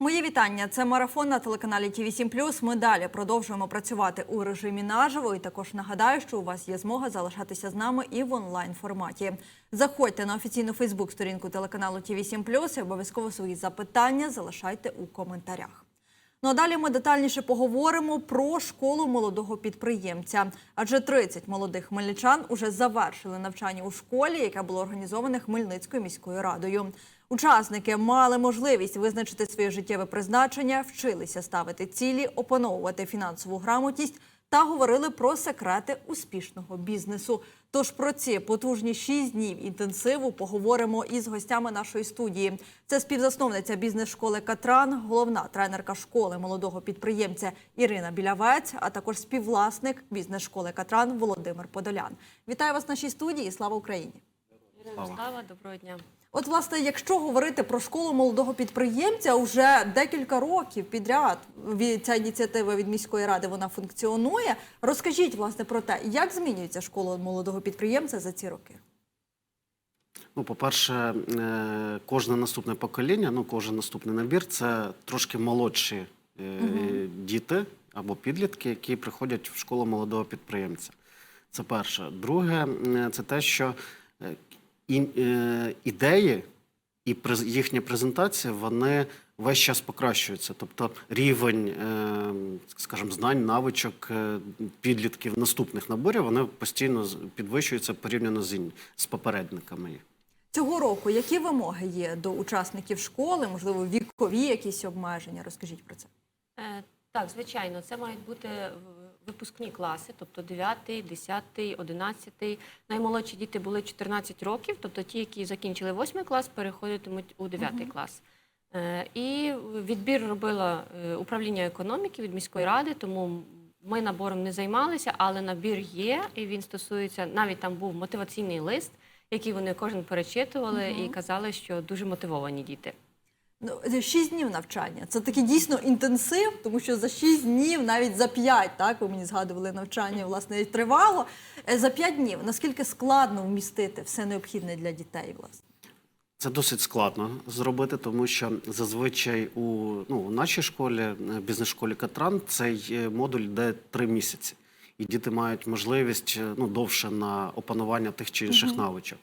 Мої вітання. Це марафон на телеканалі ТІВІ 7 Ми далі продовжуємо працювати у режимі наживо. І також нагадаю, що у вас є змога залишатися з нами і в онлайн форматі. Заходьте на офіційну Фейсбук-сторінку телеканалу ТІВІ 7 і обов'язково свої запитання залишайте у коментарях. Ну а далі ми детальніше поговоримо про школу молодого підприємця. Адже 30 молодих хмельничан уже завершили навчання у школі, яка була організована Хмельницькою міською радою. Учасники мали можливість визначити своє життєве призначення, вчилися ставити цілі, опановувати фінансову грамотність та говорили про секрети успішного бізнесу. Тож про ці потужні шість днів інтенсиву поговоримо із гостями нашої студії. Це співзасновниця бізнес-школи Катран, головна тренерка школи молодого підприємця Ірина Білявець, а також співвласник бізнес-школи Катран Володимир Подолян. Вітаю вас в нашій студії. Слава Україні! Слава. Слава, доброго дня. От, власне, якщо говорити про школу молодого підприємця, вже декілька років підряд ця ініціатива від міської ради вона функціонує. Розкажіть власне про те, як змінюється школа молодого підприємця за ці роки. Ну, по-перше, е, кожне наступне покоління, ну кожен наступний набір це трошки молодші е, діти або підлітки, які приходять в школу молодого підприємця. Це перше. Друге, е, це те, що і- е, ідеї і през- їхня презентація вони весь час покращуються. Тобто рівень, е, скажімо, знань, навичок е, підлітків наступних наборів вони постійно з- підвищуються порівняно з, з попередниками. Цього року які вимоги є до учасників школи, можливо, вікові якісь обмеження? Розкажіть про це. Е, так, звичайно, це мають бути випускні класи, тобто 9, 10, 11. Наймолодші діти були 14 років, тобто ті, які закінчили 8 клас, переходитимуть у 9 клас. Е, І відбір робило е, управління економіки від міської ради, тому ми набором не займалися, але набір є, і він стосується, навіть там був мотиваційний лист, який вони кожен перечитували і казали, що дуже мотивовані діти. Ну, це шість днів навчання. Це такий дійсно інтенсив, тому що за шість днів, навіть за п'ять, так ви мені згадували навчання, власне, тривало. Е, За п'ять днів наскільки складно вмістити все необхідне для дітей, власне. Це досить складно зробити, тому що зазвичай у, ну, у нашій школі, е, бізнес-школі Катран, цей е, модуль йде три місяці. І діти мають можливість ну, довше на опанування тих чи інших навичок.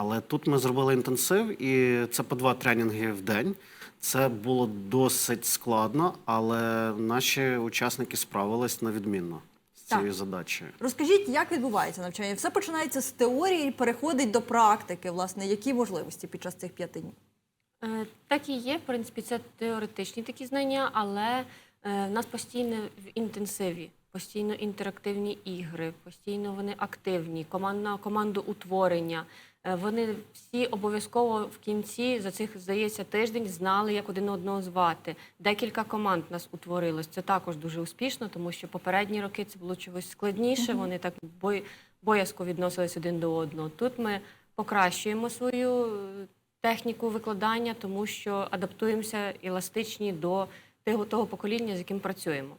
Але тут ми зробили інтенсив, і це по два тренінги в день. Це було досить складно, але наші учасники справились на відмінно з Так. цією задачею. Розкажіть, як відбувається навчання? Все починається з теорії, і переходить до практики. Власне, які можливості під час цих п'яти днів? Е, Так і є. В принципі, це теоретичні такі знання, але е, в нас постійно в інтенсиві, постійно інтерактивні ігри, постійно вони активні, командна командоутворення. Е, Вони всі обов'язково в кінці за цих здається тиждень знали, як один одного звати. Декілька команд нас утворилось. Це також дуже успішно, тому що попередні роки це було чогось складніше. Вони так боязко відносились один до одного. Тут ми покращуємо свою е, техніку викладання, тому що адаптуємося еластичні до того покоління, з яким працюємо.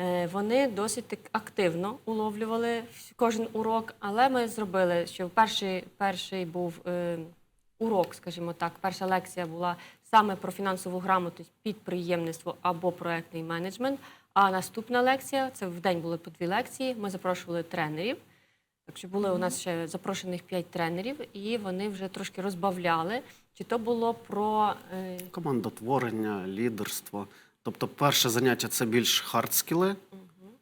Е, Вони досить активно уловлювали кожен урок, але ми зробили, що перший, перший був е, урок, скажімо так, перша лекція була саме про фінансову грамотність, підприємництво або проектний менеджмент. А наступна лекція це в день були по дві лекції. Ми запрошували тренерів. Так що були у нас ще запрошених п'ять тренерів, і вони вже трошки розбавляли. Чи то було про е, Командотворення, лідерство. Тобто, перше заняття це більш хардскіли,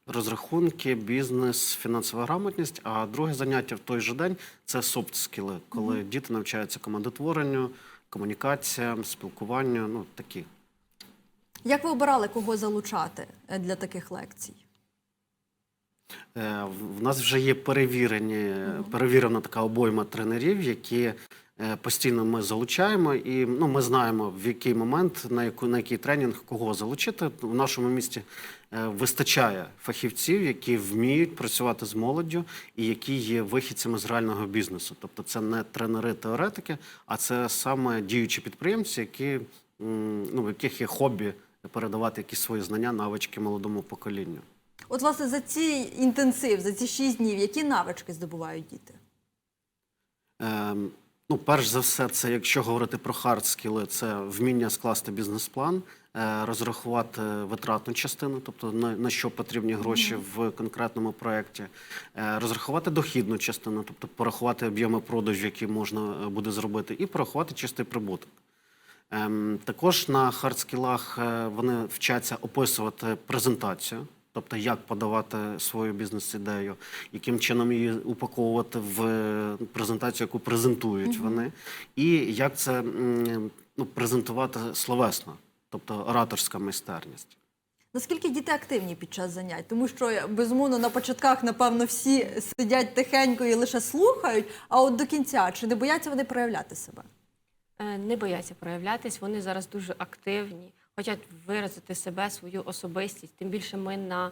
розрахунки, бізнес, фінансова грамотність. А друге заняття в той же день це софт-скіли, коли діти навчаються командотворенню, комунікаціям, спілкуванню. Ну такі. Як ви обирали, кого залучати е, для таких лекцій? Е, В нас вже є перевірені, перевірена така обойма тренерів, які постійно ми залучаємо, і ну, ми знаємо, в який момент, на, яку, на який тренінг кого залучити. В нашому місті е, вистачає фахівців, які вміють працювати з молоддю і які є вихідцями з реального бізнесу. Тобто це не тренери-теоретики, а це саме діючі підприємці, які, ну, в яких є хобі передавати якісь свої знання, навички молодому поколінню. От, власне, за ці інтенсив, за ці шість днів, які навички здобувають діти? Ем, Ну, перш за все, це якщо говорити про хард скіли, це вміння скласти бізнес-план, е, розрахувати витратну частину, тобто на, на що потрібні гроші в конкретному проєкті, е, розрахувати дохідну частину, тобто порахувати об'єми продажів, які можна е, буде зробити, і порахувати чистий прибуток. Ем, також на хардскілах вони вчаться описувати презентацію, тобто як подавати свою бізнес-ідею, яким чином її упаковувати в е, презентацію, яку презентують вони, і як це ну, презентувати словесно, тобто ораторська майстерність. Наскільки діти активні під час занять? Тому що безумовно на початках, напевно, всі сидять тихенько і лише слухають. А от до кінця чи не бояться вони проявляти себе? Е, не бояться проявлятись. Вони зараз дуже активні, хочуть виразити себе, свою особистість. Тим більше ми на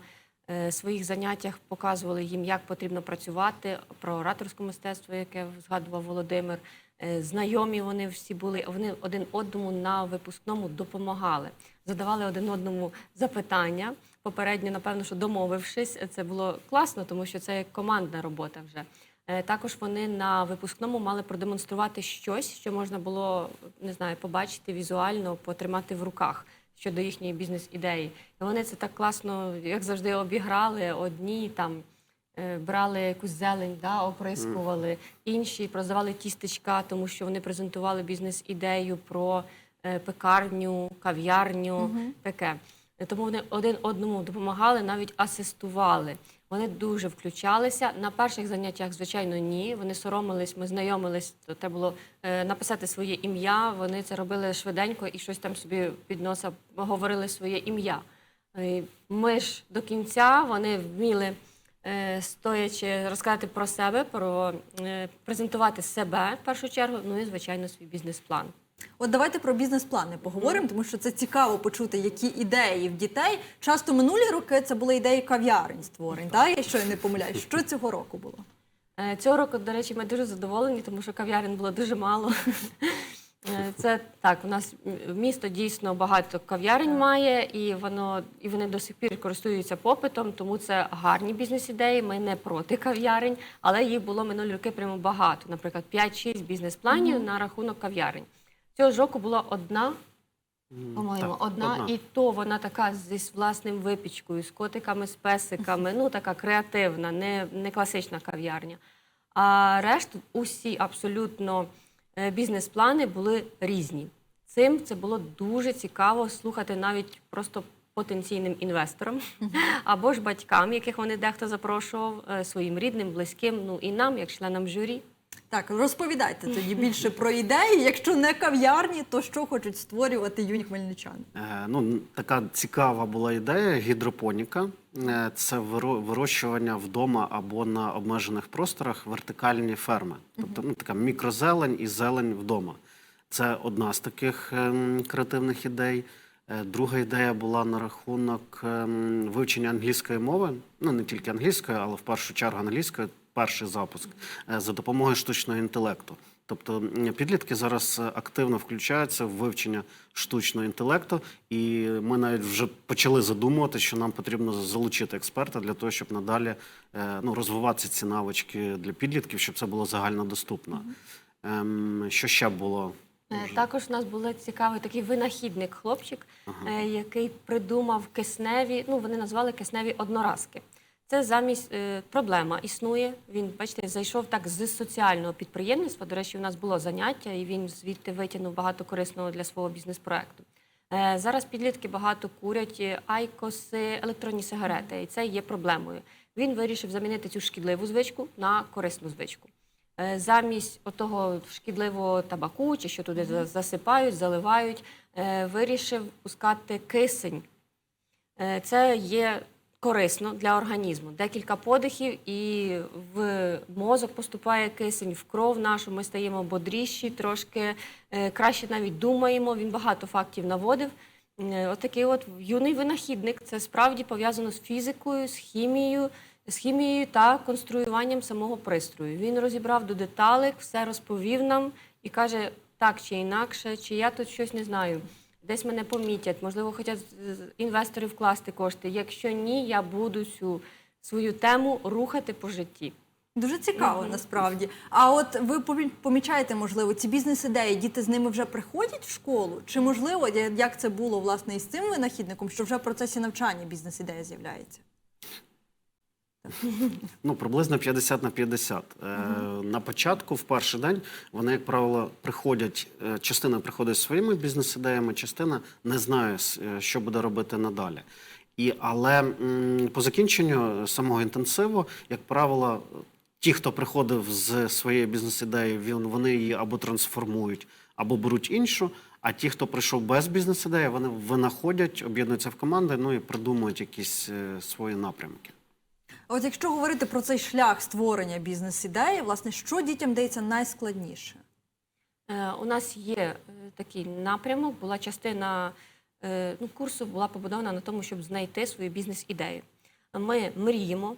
е, своїх заняттях показували їм, як потрібно працювати, про ораторське мистецтво, яке згадував Володимир. Е, Знайомі вони всі були, вони один одному на випускному допомагали, задавали один одному запитання. Попередньо, напевно, що домовившись, це було класно, тому що це як командна робота вже. Е, Також вони на випускному мали продемонструвати щось, що можна було не знаю, побачити візуально, потримати в руках щодо їхньої бізнес-ідеї. І вони це так класно, як завжди, обіграли. Одні там е, брали якусь зелень, да, оприскували, інші продавали тістечка, тому що вони презентували бізнес-ідею про е, пекарню, кав'ярню, таке. Тому вони один одному допомагали, навіть асистували. Вони дуже включалися. На перших заняттях, звичайно, ні. Вони соромились, ми знайомились, то треба було е, написати своє ім'я. Вони це робили швиденько і щось там собі під носа говорили своє ім'я. Е, Ми ж до кінця вони вміли е, стоячи розказати про себе, про е, презентувати себе в першу чергу, ну і звичайно свій бізнес-план. От давайте про бізнес-плани поговоримо, тому що це цікаво почути, які ідеї в дітей. Часто минулі роки це були ідеї кав'ярень створень, так? якщо я не помиляюсь. Що цього року було? Е, Цього року, до речі, ми дуже задоволені, тому що кав'ярень було дуже мало. Е, Це так, у нас місто дійсно багато кав'ярень має, і воно і вони до сих пір користуються попитом, тому це гарні бізнес-ідеї. Ми не проти кав'ярень, але їх було минулі роки прямо багато. Наприклад, 5-6 бізнес-планів на рахунок кав'ярень. Цього ж року була одна по-моєму, так, одна, і то вона така зі власним випічкою, з котиками, з песиками, ну така креативна, не, не класична кав'ярня. А решту усі абсолютно е, бізнес-плани були різні. Цим це було дуже цікаво слухати навіть просто потенційним інвесторам або ж батькам, яких вони дехто запрошував, е, своїм рідним, близьким, ну і нам, як членам журі. Так, розповідайте тоді більше про ідеї. Якщо не кав'ярні, то що хочуть створювати юні хмельничани? Е, Ну, така цікава була ідея гідропоніка. Е, Це вирощування вдома або на обмежених просторах вертикальні ферми. Тобто ну, така мікрозелень і зелень вдома. Це одна з таких ем, креативних ідей. Е, Друга ідея була на рахунок ем, вивчення англійської мови, ну не тільки англійської, але в першу чергу англійської, перший запуск е, за допомогою штучного інтелекту. Тобто підлітки зараз е, активно включаються в вивчення штучного інтелекту, і ми навіть вже почали задумувати, що нам потрібно залучити експерта для того, щоб надалі е, ну, розвивати ці навички для підлітків, щоб це було загальнодоступно. Ем, Що ще було? Також у нас був цікавий такий винахідник хлопчик, е, який придумав кисневі, ну вони назвали кисневі одноразки. Це замість е, проблема існує. Він, бачите, зайшов так з соціального підприємництва. До речі, у нас було заняття, і він звідти витягнув багато корисного для свого бізнес-проекту. Е, Зараз підлітки багато курять е, айкоси, електронні сигарети, і це є проблемою. Він вирішив замінити цю шкідливу звичку на корисну звичку. Е, Замість отого шкідливого табаку, чи що туди за- засипають, заливають, е, вирішив пускати кисень. Е, Це є корисно для організму. Декілька подихів, і в мозок поступає кисень, в кров нашу. Ми стаємо бодріші, трошки е, краще навіть думаємо. Він багато фактів наводив. Е, Отакий от юний винахідник. Це справді пов'язано з фізикою, з хімією, з хімією та конструюванням самого пристрою. Він розібрав до деталей, все розповів нам і каже так чи інакше, чи я тут щось не знаю. Десь мене помітять, можливо, хочуть інвестори вкласти кошти. Якщо ні, я буду цю свою тему рухати по житті. Дуже цікаво насправді. А от ви помічаєте, можливо, ці бізнес-ідеї, діти з ними вже приходять в школу? Чи можливо, як це було власне із цим винахідником, що вже в процесі навчання бізнес-ідея з'являється? Ну, приблизно 50 на 50. Е, На початку, в перший день, вони, як правило, приходять, е, частина приходить зі своїми бізнес-ідеями, частина не знає, с- е, що буде робити надалі. І, але м, по закінченню самого інтенсиву, як правило, ті, хто приходив з своєю бізнес-ідеєю, він- вони її або трансформують, або беруть іншу. А ті, хто прийшов без бізнес-ідеї, вони винаходять, об'єднуються в команди, ну і придумують якісь е, свої напрямки. А От якщо говорити про цей шлях створення бізнес-ідеї, власне, що дітям дається найскладніше? Е, У нас є е, такий напрямок, була частина е, ну, курсу була побудована на тому, щоб знайти свою бізнес-ідею. Ми мріємо,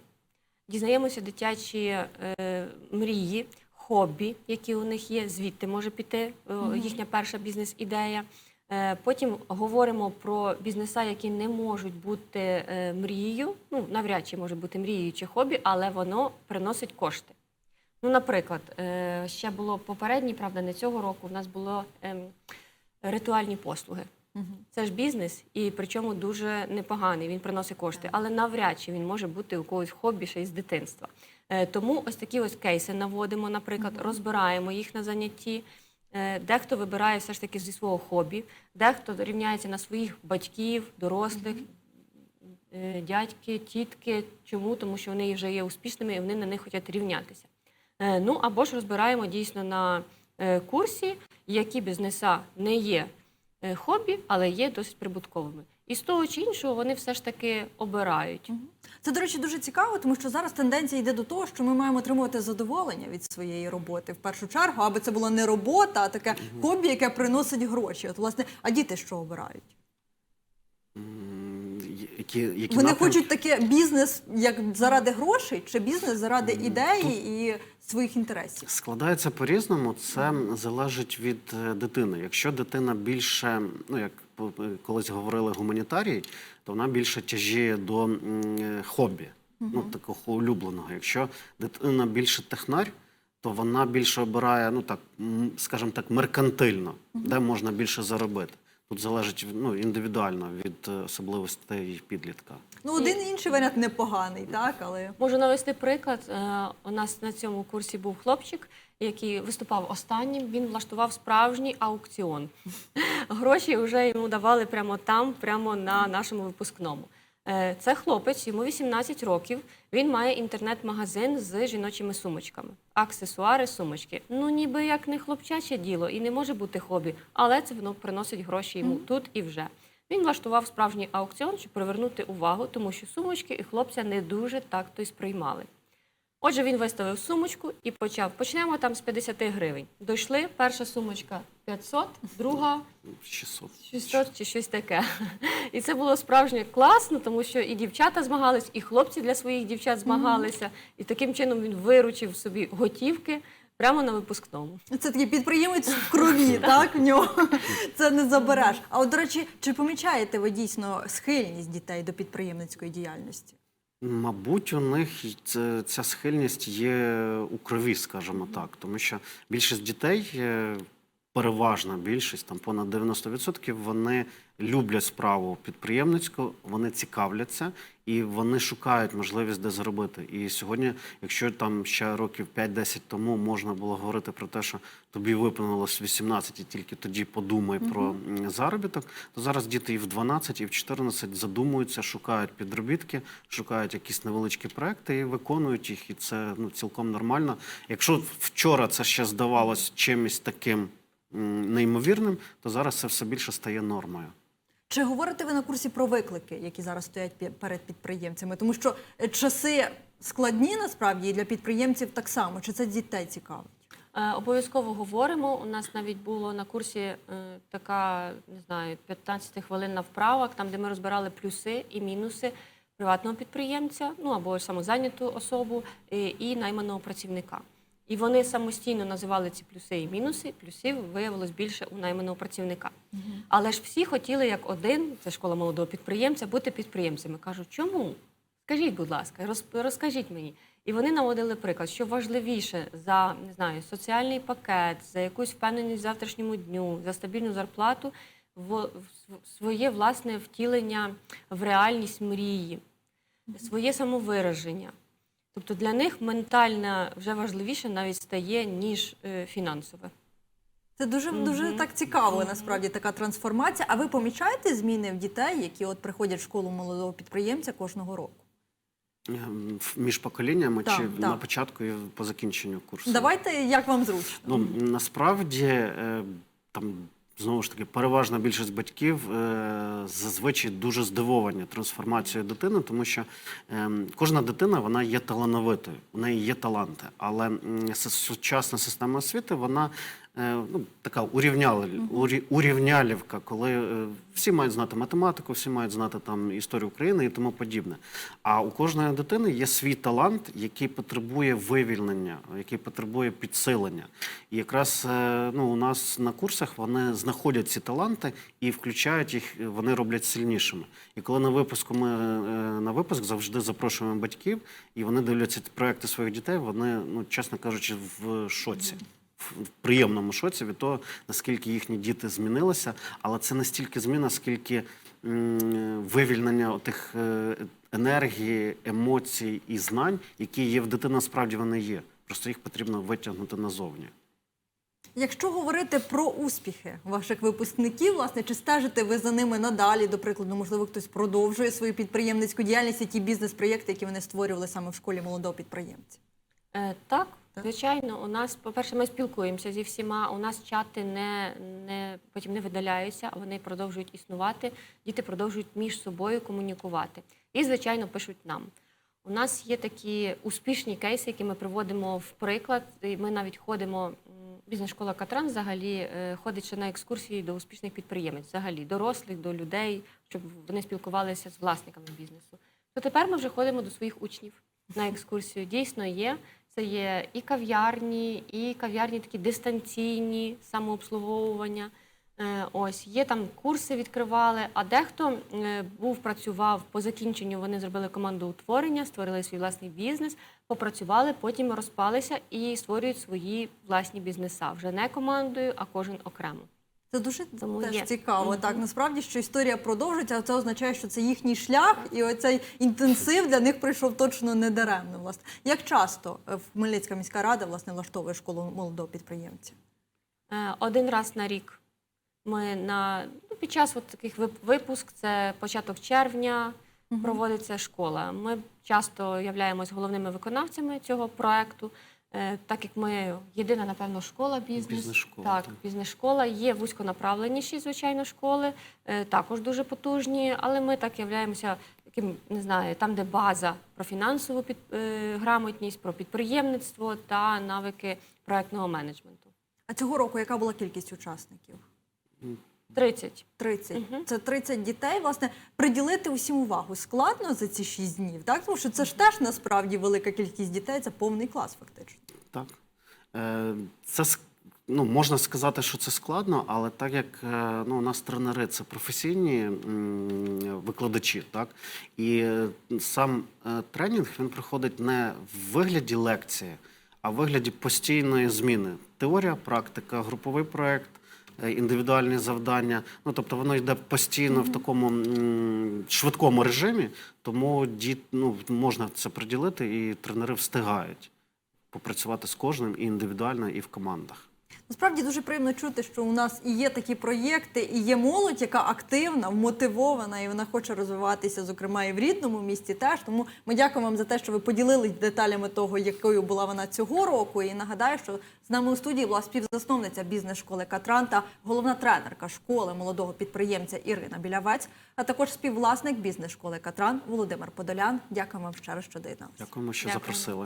дізнаємося дитячі е, мрії, хобі, які у них є, звідти може піти е, їхня перша бізнес-ідея. Е, Потім говоримо про бізнеса, які не можуть бути е, мрією. Ну, навряд чи може бути мрією чи хобі, але воно приносить кошти. Ну, наприклад, е, ще було попередній, правда, не цього року. У нас було ем, ритуальні послуги. Це ж бізнес, і причому дуже непоганий. Він приносить кошти, але навряд чи він може бути у когось хобі ще із дитинства. Тому ось такі ось кейси наводимо, наприклад, розбираємо їх на занятті. Е, Дехто вибирає все ж таки зі свого хобі, дехто рівняється на своїх батьків, дорослих, е, дядьки, тітки. Чому? Тому що вони вже є успішними і вони на них хочуть рівнятися. Е, Ну або ж розбираємо дійсно на курсі, які бізнеса не є хобі, але є досить прибутковими. І з того чи іншого вони все ж таки обирають. Це, до речі, дуже цікаво, тому що зараз тенденція йде до того, що ми маємо отримувати задоволення від своєї роботи в першу чергу, аби це була не робота, а таке хобі, яке приносить гроші. От, власне, а діти що обирають? Які, які Вони напрямки? хочуть таке бізнес як заради грошей, чи бізнес заради ідеї і своїх інтересів? Складається по-різному. Це залежить від е, дитини. Якщо дитина більше, ну як по- е, колись говорили гуманітарій, то вона більше тяжіє до е, хобі, ну такого улюбленого. Якщо дитина більше технарь, то вона більше обирає, ну так, скажімо так, меркантильно, де можна більше заробити. Тут залежить ну, індивідуально від е, особливостей підлітка. Ну, один і інший варіант непоганий, так, але Можу навести приклад. Е, У нас на цьому курсі був хлопчик, який виступав останнім. Він влаштував справжній аукціон. Гроші вже йому давали прямо там, прямо на нашому випускному. Е, Це хлопець, йому 18 років. Він має інтернет-магазин з жіночими сумочками, аксесуари, сумочки. Ну, ніби як не хлопчаче діло і не може бути хобі, але це воно приносить гроші йому тут і вже. Він влаштував справжній аукціон, щоб привернути увагу, тому що сумочки і хлопця не дуже так то й сприймали. Отже, він виставив сумочку і почав. Почнемо там з 50 гривень. Дійшли, перша сумочка 500, друга 600. 600 чи щось таке. І це було справжньо класно, тому що і дівчата змагались, і хлопці для своїх дівчат змагалися. І таким чином він виручив собі готівки прямо на випускному. це такий підприємець в крові, так, в нього. Це не забереш. А от, до речі, чи помічаєте ви дійсно схильність дітей до підприємницької діяльності? Мабуть, у них ця схильність є у крові, скажімо так, тому що більшість дітей, е, переважна більшість, там понад 90%, вони люблять справу підприємницьку, вони цікавляться і вони шукають можливість де заробити. І сьогодні, якщо там ще років 5-10 тому можна було говорити про те, що тобі виповнилось 18 і тільки тоді подумай про заробіток, то зараз діти і в 12, і в 14 задумуються, шукають підробітки, шукають якісь невеличкі проекти і виконують їх. І це ну, цілком нормально. Якщо вчора це ще здавалось чимось таким неймовірним, то зараз це все більше стає нормою. Чи говорите ви на курсі про виклики, які зараз стоять перед підприємцями? Тому що е, часи складні насправді і для підприємців так само. Чи це дітей цікавить? Е, Обов'язково говоримо. У нас навіть було на курсі е, така, не знаю, 15 хвилинна вправа, там, де ми розбирали плюси і мінуси приватного підприємця, ну або самозайняту особу і найманого працівника. І вони самостійно називали ці плюси і мінуси. Плюсів виявилось більше у найманого працівника. Але ж всі хотіли як один, це школа молодого підприємця, бути підприємцями. Кажуть, чому? Скажіть, будь ласка, роз- розкажіть мені. І вони наводили приклад, що важливіше за не знаю, соціальний пакет, за якусь впевненість в завтрашньому дню, за стабільну зарплату, в своє власне втілення в реальність мрії, своє самовираження. Тобто для них ментальне вже важливіше навіть стає, ніж е, фінансове. Це дуже дуже так цікаво, насправді така трансформація. А ви помічаєте зміни в дітей, які от приходять в школу молодого підприємця кожного року? Ем, Між поколіннями Так, чи так. на початку і по закінченню курсу? Давайте як вам зручно. Ну насправді е, там знову ж таки переважна більшість батьків е, зазвичай дуже здивовані трансформацією дитини, тому що е, кожна дитина вона є талановитою, у неї є таланти, але е, сучасна система освіти вона. Е, Ну, така урівняли, урівнялівка, коли е, всі мають знати математику, всі мають знати там історію України і тому подібне. А у кожної дитини є свій талант, який потребує вивільнення, який потребує підсилення. І якраз е, ну, у нас на курсах вони знаходять ці таланти і включають їх, вони роблять сильнішими. І коли на випуску ми на випуск завжди запрошуємо батьків, і вони дивляться проекти своїх дітей, вони, ну чесно кажучи, в шоці. В приємному шоці від того, наскільки їхні діти змінилися, але це не стільки зміна, скільки вивільнення тих енергії, емоцій і знань, які є в дитини, насправді вони є. Просто їх потрібно витягнути назовні. Якщо говорити про успіхи ваших випускників, власне, чи стежите ви за ними надалі? До прикладу, можливо, хтось продовжує свою підприємницьку діяльність, і ті бізнес-проєкти, які вони створювали саме в школі молодого підприємця? Е, Так. Звичайно, у нас, по-перше, ми спілкуємося зі всіма. У нас чати не, не потім не видаляються, а вони продовжують існувати. Діти продовжують між собою комунікувати. І, звичайно, пишуть нам. У нас є такі успішні кейси, які ми приводимо в приклад. І ми навіть ходимо. Бізнес-школа Катран взагалі е, ходить ще на екскурсії до успішних підприємець, взагалі дорослих, до людей, щоб вони спілкувалися з власниками бізнесу. То тепер ми вже ходимо до своїх учнів на екскурсію. Дійсно є. Це є і кав'ярні, і кав'ярні такі дистанційні, самообслуговування. Е, Ось є там курси відкривали. А дехто е, був працював по закінченню. Вони зробили команду утворення, створили свій власний бізнес, попрацювали, потім розпалися і створюють свої власні бізнеса вже не командою, а кожен окремо. Це дуже Тому теж є. цікаво. Мгм. Так насправді, що історія продовжується, а це означає, що це їхній шлях, і оцей інтенсив для них прийшов точно не даремно. Власне, як часто е, Хмельницька міська рада власне влаштовує школу молодого підприємця? Е, Один раз на рік ми на ну, під час от таких випуск, це початок червня, проводиться школа. Ми часто являємось головними виконавцями цього проекту. Е, Так як ми єдина, напевно, школа бізнес. Бізнес-школа, Так, так. бізнес-школа. Є вузьконаправленіші, звичайно, школи, е, також дуже потужні, але ми так являємося таким, не знаю, там, де база про фінансову під, е, грамотність, про підприємництво та навики проектного менеджменту. А цього року яка була кількість учасників? 30. 30. Мгм. Це 30 дітей. Власне, приділити усім увагу складно за ці 6 днів, так? Тому що це ж теж насправді велика кількість дітей, це повний клас, фактично. Так. Е, Це ну, можна сказати, що це складно, але так як е, ну, у нас тренери це професійні викладачі, так? І сам е, тренінг він проходить не в вигляді лекції, а в вигляді постійної зміни. Теорія, практика, груповий проєкт. Індивідуальні завдання, ну тобто воно йде постійно в такому м, швидкому режимі, тому діт, ну, можна це приділити, і тренери встигають попрацювати з кожним і індивідуально, і в командах. Насправді дуже приємно чути, що у нас і є такі проєкти, і є молодь, яка активна, вмотивована, і вона хоче розвиватися, зокрема, і в рідному місті теж. Тому ми дякуємо вам за те, що ви поділились деталями того, якою була вона цього року. І нагадаю, що з нами у студії була співзасновниця бізнес-школи Катран та головна тренерка школи молодого підприємця Ірина Білявець, а також співвласник бізнес-школи Катран Володимир Подолян. Дякуємо вам ще раз, що доєдналися. Дякуємо, що Дякуємо. запросили.